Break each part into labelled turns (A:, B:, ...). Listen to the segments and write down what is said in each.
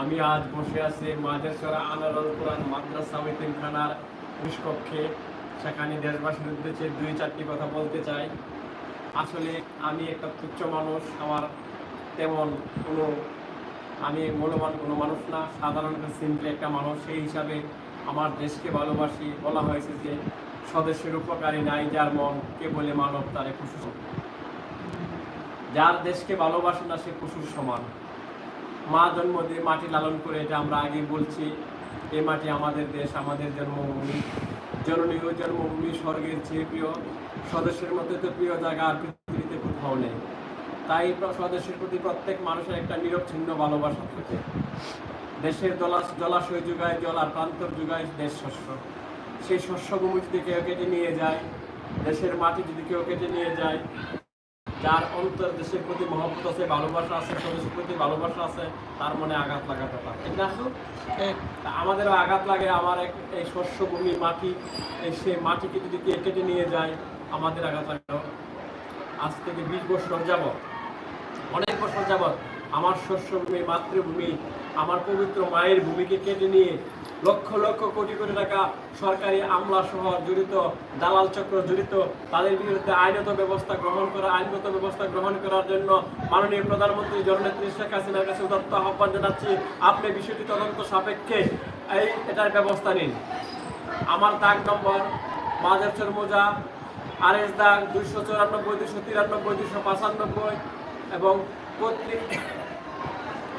A: আমি আজ বসে আছি মাদেশ্বরা আনারুল কোরআন মাদ্রাসা মিতিমখানার নিষ্কক্ষে। সেখানে দেশবাসীর উদ্দেশ্যে দুই চারটি কথা বলতে চাই। আসলে আমি একটা তুচ্ছ মানুষ, আমার তেমন কোনো, আমি মূল্যবান কোনো মানুষ না, সাধারণ সিম্পলি একটা মানুষ। সেই হিসাবে আমার দেশকে ভালোবাসি। বলা হয়েছে যে, স্বদেশের উপকারী নাই যার মন কে বলে মানব তারে সম। যার দেশকে ভালোবাসে না সে পশুর সমান। মা জন্ম দিয়ে মাটি লালন করে এটা আমরা আগে বলছি, এ মাটি আমাদের দেশ, আমাদের জন্মভূমি। জননী ও জন্মভূমি স্বর্গের চেয়ে প্রিয়, স্বদেশের মধ্যে তো প্রিয় জায়গা আর পৃথিবীতে কোথাও নেই। তাই স্বদেশের প্রতি প্রত্যেক মানুষের একটা নিরবচ্ছিন্ন ভালোবাসা থাকে। দেশের জলাশ জলাশয় যুগায় জল আর প্রান্তর যুগায় দেশ শস্য। সেই শস্যভূমি যদি কেউ কেটে নিয়ে যায়, দেশের মাটি যদি কেউ কেটে নিয়ে যায় যার অন্তর দেশের প্রতি মহব্বত আছে ভালোবাসা আছে স্বদেশের প্রতি ভালোবাসা আছে তার মনে আঘাত লাগাতে পারে। ঠিক না? তা আমাদেরও আঘাত লাগে আমার এক এই শস্য ভূমি মাটি এই সে মাটিকে যদি কেটে নিয়ে যায় আমাদের আঘাত লাগে। আজ থেকে বিশ বছর যাবত অনেক বছর যাবৎ আমার শস্যভূমি মাতৃভূমি আমার পবিত্র মায়ের ভূমিকে কেটে নিয়ে লক্ষ লক্ষ কোটি কোটি টাকা সরকারি আমলা সহ জড়িত, দালাল চক্র জড়িত, তাদের বিরুদ্ধে আইনত ব্যবস্থা গ্রহণ করা, আইনগত ব্যবস্থা গ্রহণ করার জন্য মাননীয় প্রধানমন্ত্রী জননেত্রী শেখ হাসিনার কাছে উদাত্ত আহ্বান জানাচ্ছি। আপনি বিষয়টি তদন্ত সাপেক্ষে এই এটার ব্যবস্থা নিন। আমার দাগ নম্বর মাদারচর মোজা আর এস দাগ দুইশো চুরানব্বই, দুইশো তিরানব্বই, দুইশো পঁচানব্বই এবং পত্রিক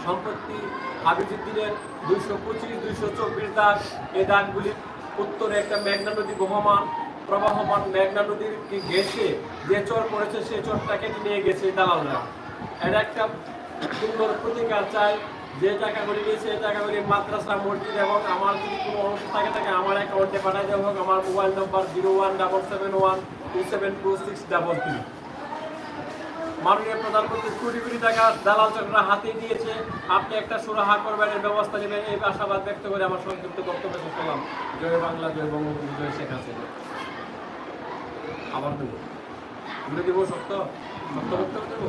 A: সম্পত্তি হাবিজুদ্দিনের দুইশো পঁচিশ, দুইশো চব্বিশ দাগ। এই দাগগুলি উত্তরে একটা মেঘনা নদী বহমান, প্রবাহমান মেঘনা নদীর ঘেসে যে চর পড়েছে সে চরটা কেটে নিয়ে গেছে দালালরা। এটা একটা সুন্দর প্রতিকার চাই, যে টাকাগুলি নিয়েছে এই টাকাগুলি মাদ্রাসা, মসজিদ এবং আমার যদি কোনো অংশ থাকে থাকে আমার অ্যাকাউন্টে পাঠাই দেওয়া হোক। আমার mobile number zero one double seven one two seven two six double three মাননীয় প্রধানমন্ত্রী কোটি কোটি টাকা দালাল চক্ররা হাতে দিয়েছে। আপনি একটা সুরাহা করবেন এর ব্যবস্থা নেবেন, এই আশাবাদ ব্যক্ত করে আমার সংক্ষিপ্ত বক্তব্য শেষ করলাম। জয় বাংলা, জয় বঙ্গবন্ধু, জয় শেখ হাসিনা। আবার দেবো। ঘুরে দেবো সত্য? সত্য বক্তব্য দেবো?